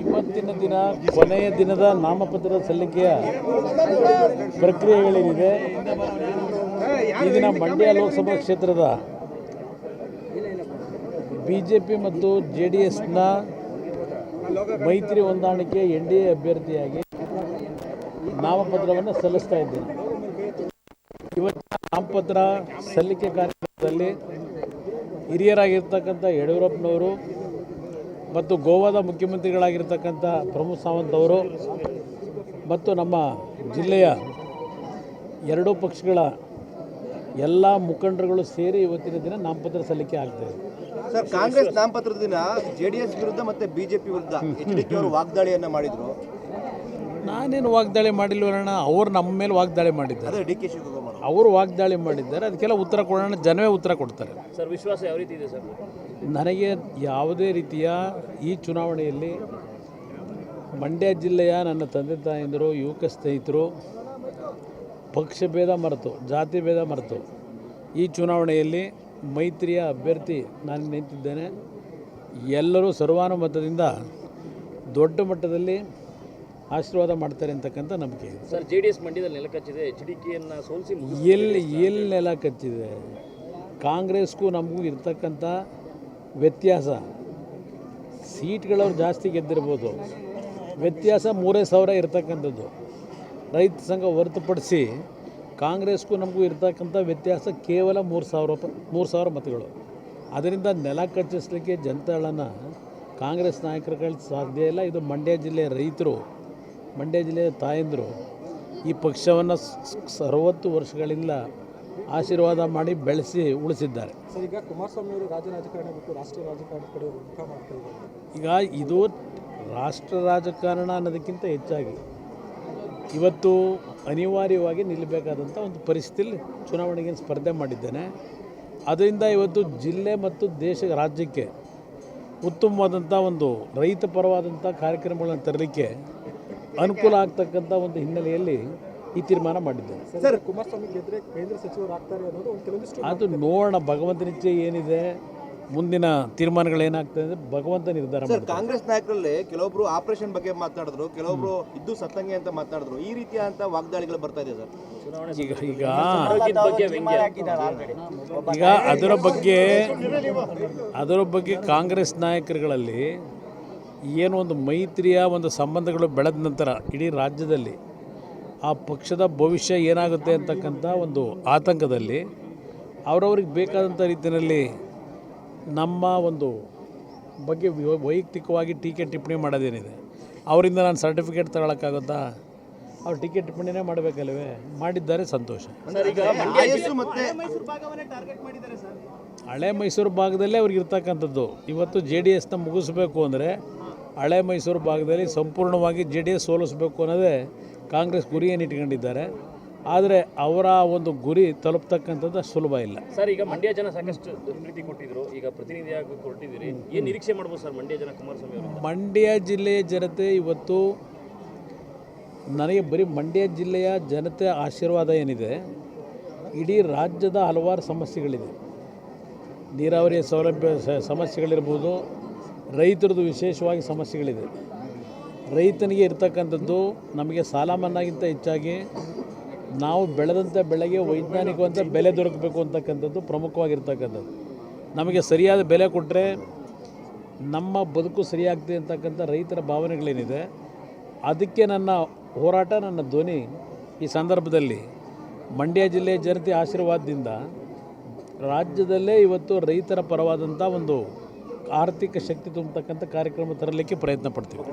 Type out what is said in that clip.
ಇವತ್ತಿನ ದಿನ ಕೊನೆಯ ದಿನದ ನಾಮಪತ್ರ ಸಲ್ಲಿಕೆಯ ಪ್ರಕ್ರಿಯೆಗಳೇನಿದೆ ಈ ದಿನ ಮಂಡ್ಯ ಲೋಕಸಭಾ ಕ್ಷೇತ್ರದ ಬಿ ಜೆ ಪಿ ಮತ್ತು ಜೆ ಡಿ ಎಸ್ನ ಮೈತ್ರಿ ಹೊಂದಾಣಿಕೆ ಎನ್ ಡಿ ಎ ಅಭ್ಯರ್ಥಿಯಾಗಿ ನಾಮಪತ್ರವನ್ನು ಸಲ್ಲಿಸ್ತಾ ಇದ್ದೇನೆ. ಇವತ್ತಿನ ನಾಮಪತ್ರ ಸಲ್ಲಿಕೆ ಕಾರ್ಯಕ್ರಮದಲ್ಲಿ ಹಿರಿಯರಾಗಿರ್ತಕ್ಕಂಥ ಯಡಿಯೂರಪ್ಪನವರು ಮತ್ತು ಗೋವಾದ ಮುಖ್ಯಮಂತ್ರಿಗಳಾಗಿರ್ತಕ್ಕಂಥ ಪ್ರಮೋದ್ ಸಾವಂತ್ ಅವರು ಮತ್ತು ನಮ್ಮ ಜಿಲ್ಲೆಯ ಎರಡೂ ಪಕ್ಷಗಳ ಎಲ್ಲ ಮುಖಂಡರುಗಳು ಸೇರಿ ಇವತ್ತಿನ ದಿನ ನಾಮಪತ್ರ ಸಲ್ಲಿಕೆ ಆಗ್ತದೆ ಸರ್, ಕಾಂಗ್ರೆಸ್ ನಾಮಪತ್ರದ ದಿನ ಜೆಡಿಎಸ್ ವಿರುದ್ಧ ಮತ್ತೆ ಬಿಜೆಪಿ ವಿರುದ್ಧ ವಾಗ್ದಾಳಿಯನ್ನು ಮಾಡಿದರು. ನಾನೇನು ವಾಗ್ದಾಳಿ ಮಾಡಿಲ್ವಣ್ಣ ಅವ್ರು ನಮ್ಮ ಮೇಲೆ ವಾಗ್ದಾಳಿ ಮಾಡಿದ್ದಾರೆ. ಅದೇ ಡಿ ಕೆ ಶಿವಕುಮಾರ್ ಅವರು. ವಾಗ್ದಾಳಿ ಮಾಡಿದ್ದಾರೆ ಅದಕ್ಕೆಲ್ಲ ಉತ್ತರ ಕೊಡೋಣ ಜನವೇ ಉತ್ತರ ಕೊಡ್ತಾರೆ. ಸರ್ ವಿಶ್ವಾಸ ಯಾವ ರೀತಿ ಇದೆ ಸರ್? ನನಗೆ ಯಾವುದೇ ರೀತಿಯ ಈ ಚುನಾವಣೆಯಲ್ಲಿ ಮಂಡ್ಯ ಜಿಲ್ಲೆಯ ನನ್ನ ತಂದೆ ತಾಯಂದಿರು ಯುವಕ ಸ್ನೇಹಿತರು ಪಕ್ಷ ಭೇದ ಮರೆತು ಜಾತಿ ಭೇದ ಮರೆತು ಈ ಚುನಾವಣೆಯಲ್ಲಿ ಮೈತ್ರಿಯ ಅಭ್ಯರ್ಥಿ ನಾನು ನಿಂತಿದ್ದೇನೆ. ಎಲ್ಲರೂ ಸರ್ವಾನುಮತದಿಂದ ದೊಡ್ಡ ಮಟ್ಟದಲ್ಲಿ ಆಶೀರ್ವಾದ ಮಾಡ್ತಾರೆ ಅಂತಕ್ಕಂಥ ನಂಬಿಕೆ ಇದೆ. ಸರ್ ಜೆ ಡಿ ಎಸ್ ಮಂಡ್ಯದಲ್ಲಿ ನೆಲಕಚ್ಚಿದೆ ಎಚ್ ಡಿ ಕೆಯನ್ನು ಸೋಲಿಸಿ ಎಲ್ಲಿ ಎಲ್ಲಿ ನೆಲ ಕಚ್ಚಿದೆ? ಕಾಂಗ್ರೆಸ್ಗೂ ನಮಗೂ ಇರ್ತಕ್ಕಂಥ ವ್ಯತ್ಯಾಸ. ಸೀಟ್ಗಳವ್ರು ಜಾಸ್ತಿ ಗೆದ್ದಿರ್ಬೋದು. ವ್ಯತ್ಯಾಸ ಮೂರೇ ಸಾವಿರ ಇರ್ತಕ್ಕಂಥದ್ದು. ರೈತ ಸಂಘ ಹೊರತುಪಡಿಸಿ ಕಾಂಗ್ರೆಸ್ಗೂ ನಮಗೂ ಇರ್ತಕ್ಕಂಥ ವ್ಯತ್ಯಾಸ ಕೇವಲ ಮೂರು ಸಾವಿರ ಮೂರು ಸಾವಿರ ಮತಗಳು. ಅದರಿಂದ ನೆಲ ಕಚ್ಚಿಸ್ಲಿಕ್ಕೆ ಜನತಾಳನ್ನು ಕಾಂಗ್ರೆಸ್ ನಾಯಕರುಗಳು ಸಾಧ್ಯ ಇಲ್ಲ. ಇದು ಮಂಡ್ಯ ಜಿಲ್ಲೆಯ ರೈತರು ಮಂಡ್ಯ ಜಿಲ್ಲೆಯ ತಾಯಂದರು ಈ ಪಕ್ಷವನ್ನು ಅರವತ್ತು ವರ್ಷಗಳಿಂದ ಆಶೀರ್ವಾದ ಮಾಡಿ ಬೆಳೆಸಿ ಉಳಿಸಿದ್ದಾರೆ. ಸರ್ ಈಗ ಕುಮಾರಸ್ವಾಮಿ ಅವರು ರಾಜ್ಯ ರಾಜಕಾರಣ ಬಿಟ್ಟು ರಾಷ್ಟ್ರೀಯ ರಾಜಕಾರಣ ಕಡೆ ಮುಖ ಮಾಡ್ತಾ ಈಗ ಇದು ರಾಷ್ಟ್ರ ರಾಜಕಾರಣ ಅನ್ನೋದಕ್ಕಿಂತ ಹೆಚ್ಚಾಗಿ ಇವತ್ತು ಅನಿವಾರ್ಯವಾಗಿ ನಿಲ್ಲಬೇಕಾದಂಥ ಒಂದು ಪರಿಸ್ಥಿತಿಯಲ್ಲಿ ಚುನಾವಣೆಗೆ ಸ್ಪರ್ಧೆ ಮಾಡಿದ್ದೇನೆ. ಅದರಿಂದ ಇವತ್ತು ಜಿಲ್ಲೆ ಮತ್ತು ದೇಶ ರಾಜ್ಯಕ್ಕೆ ಉತ್ತಮವಾದಂಥ ಒಂದು ರೈತ ಪರವಾದಂಥ ಕಾರ್ಯಕ್ರಮಗಳನ್ನು ತರಲಿಕ್ಕೆ ಅನುಕೂಲ ಆಗ್ತಕ್ಕಂಥ ಒಂದು ಹಿನ್ನೆಲೆಯಲ್ಲಿ ಈ ತೀರ್ಮಾನ ಮಾಡಿದ್ದೇನೆ. ಸರ್ ಕುಮಾರಸ್ವಾಮಿ ಗೆದ್ರೆ ಕೇಂದ್ರ ಸಚಿವರಾಗ್ತಾರೆ ಅನ್ನೋದು ಒಂದು ಕೆಲವೊಂದಿಷ್ಟು ಅದು ನೋಡೋಣ ಭಗವಂತನ ಇಚ್ಛೆ ಏನಿದೆ ಮುಂದಿನ ತೀರ್ಮಾನಗಳೇನಾಗ್ತದೆ ಅಂದರೆ ಭಗವಂತ ನಿರ್ಧಾರ ಸರ್ ಕಾಂಗ್ರೆಸ್ ನಾಯಕರಲ್ಲಿ ಕೆಲವೊಬ್ಬರು ಆಪರೇಷನ್ ಬಗ್ಗೆ ಮಾತಾಡಿದ್ರು ಕೆಲವೊಬ್ಬರು ಇದ್ದು ಸತ್ತಂಗೆ ಅಂತ ಮಾತಾಡಿದ್ರು ಈ ರೀತಿಯಾದಂತ ವಾಗ್ದಾಳಿಗಳು ಬರ್ತಾ ಇದೆ ಸರ್. ಈಗ ಈಗ ಆರೋಗ್ಯದ ಬಗ್ಗೆ ವ್ಯಂಗ್ಯ. ಈಗ ಅದರ ಬಗ್ಗೆ ಅದರ ಬಗ್ಗೆ ಕಾಂಗ್ರೆಸ್ ನಾಯಕರುಗಳಲ್ಲಿ ಏನು ಒಂದು ಮೈತ್ರಿಯ ಒಂದು ಸಂಬಂಧಗಳು ಬೆಳೆದ ನಂತರ ಇಡೀ ರಾಜ್ಯದಲ್ಲಿ ಆ ಪಕ್ಷದ ಭವಿಷ್ಯ ಏನಾಗುತ್ತೆ ಅಂತಕ್ಕಂಥ ಒಂದು ಆತಂಕದಲ್ಲಿ ಅವರವ್ರಿಗೆ ಬೇಕಾದಂಥ ರೀತಿಯಲ್ಲಿ ನಮ್ಮ ಒಂದು ಬಗ್ಗೆ ವೈಯಕ್ತಿಕವಾಗಿ ಟೀಕೆ ಟಿಪ್ಪಣಿ ಮಾಡೋದೇನಿದೆ. ಅವರಿಂದ ನಾನು ಸರ್ಟಿಫಿಕೇಟ್ ತಗೊಳಕ್ಕಾಗುತ್ತಾ? ಅವ್ರು ಟಿಕೆಟ್ ಟಿಪ್ಪಣಿನೇ ಮಾಡಬೇಕಲ್ವೇ? ಮಾಡಿದ್ದಾರೆ ಸಂತೋಷ. ಈಗ ಆಯಸ್ಸು ಮತ್ತೆ ಹಳೆ ಮೈಸೂರು ಭಾಗದಲ್ಲೇ ಅವ್ರಿಗೆ ಇರ್ತಕ್ಕಂಥದ್ದು. ಇವತ್ತು ಜೆ ಡಿ ಎಸ್ನ ಮುಗಿಸ್ಬೇಕು ಅಂದರೆ ಹಳೆ ಮೈಸೂರು ಭಾಗದಲ್ಲಿ ಸಂಪೂರ್ಣವಾಗಿ ಜೆ ಡಿ ಎಸ್ ಸೋಲಿಸಬೇಕು ಅನ್ನೋದೇ ಕಾಂಗ್ರೆಸ್ ಗುರಿಯನ್ನು ಇಟ್ಕೊಂಡಿದ್ದಾರೆ. ಆದರೆ ಅವರ ಒಂದು ಗುರಿ ತಲುಪ್ತಕ್ಕಂಥದ್ದು ಸುಲಭ ಇಲ್ಲ. ಸರ್ ಈಗ ಮಂಡ್ಯ ಜನ ಸಾಕಷ್ಟು ಪ್ರೀತಿ ಕೊಟ್ಟಿದ್ರು. ಈಗ ಪ್ರತಿನಿಧಿಯಾಗಿ ಕೊಟ್ಟಿದ್ದೀರಿ. ಏನು ನಿರೀಕ್ಷೆ ಮಾಡ್ಬೋದು ಸರ್ ಮಂಡ್ಯ ಜನ ಕುಮಾರಸ್ವಾಮಿ ಮಂಡ್ಯ ಜಿಲ್ಲೆಯ ಜನತೆ ಇವತ್ತು ನನಗೆ ಬರೀ ಮಂಡ್ಯ ಜಿಲ್ಲೆಯ ಜನತೆ ಆಶೀರ್ವಾದ ಏನಿದೆ ಇಡೀ ರಾಜ್ಯದ ಹಲವಾರು ಸಮಸ್ಯೆಗಳಿದೆ. ನೀರಾವರಿಯ ಸೌಲಭ್ಯ ಸಮಸ್ಯೆಗಳಿರ್ಬೋದು ರೈತರದ್ದು ವಿಶೇಷವಾಗಿ ಸಮಸ್ಯೆಗಳಿದೆ. ರೈತನಿಗೆ ಇರ್ತಕ್ಕಂಥದ್ದು ನಮಗೆ ಸಾಲ ಮನ್ನಾಗಿಂತ ಹೆಚ್ಚಾಗಿ ನಾವು ಬೆಳೆದಂಥ ಬೆಳೆಗೆ ವೈಜ್ಞಾನಿಕವಂತ ಬೆಲೆ ದೊರಕಬೇಕು ಅಂತಕ್ಕಂಥದ್ದು ಪ್ರಮುಖವಾಗಿರ್ತಕ್ಕಂಥದ್ದು. ನಮಗೆ ಸರಿಯಾದ ಬೆಲೆ ಕೊಟ್ಟರೆ ನಮ್ಮ ಬದುಕು ಸರಿಯಾಗ್ತದೆ ಅಂತಕ್ಕಂಥ ರೈತರ ಭಾವನೆಗಳೇನಿದೆ. ಅದಕ್ಕೆ ನನ್ನ ಹೋರಾಟ, ನನ್ನ ಧ್ವನಿ ಈ ಸಂದರ್ಭದಲ್ಲಿ ಮಂಡ್ಯ ಜಿಲ್ಲೆಯ ಜನತೆ ಆಶೀರ್ವಾದದಿಂದ ರಾಜ್ಯದಲ್ಲೇ ಇವತ್ತು ರೈತರ ಪರವಾದಂಥ ಒಂದು ಆರ್ಥಿಕ ಶಕ್ತಿ ತುಂಬತಕ್ಕಂಥ ಕಾರ್ಯಕ್ರಮ ತರಲಿಕ್ಕೆ ಪ್ರಯತ್ನ ಪಡ್ತೀವಿ.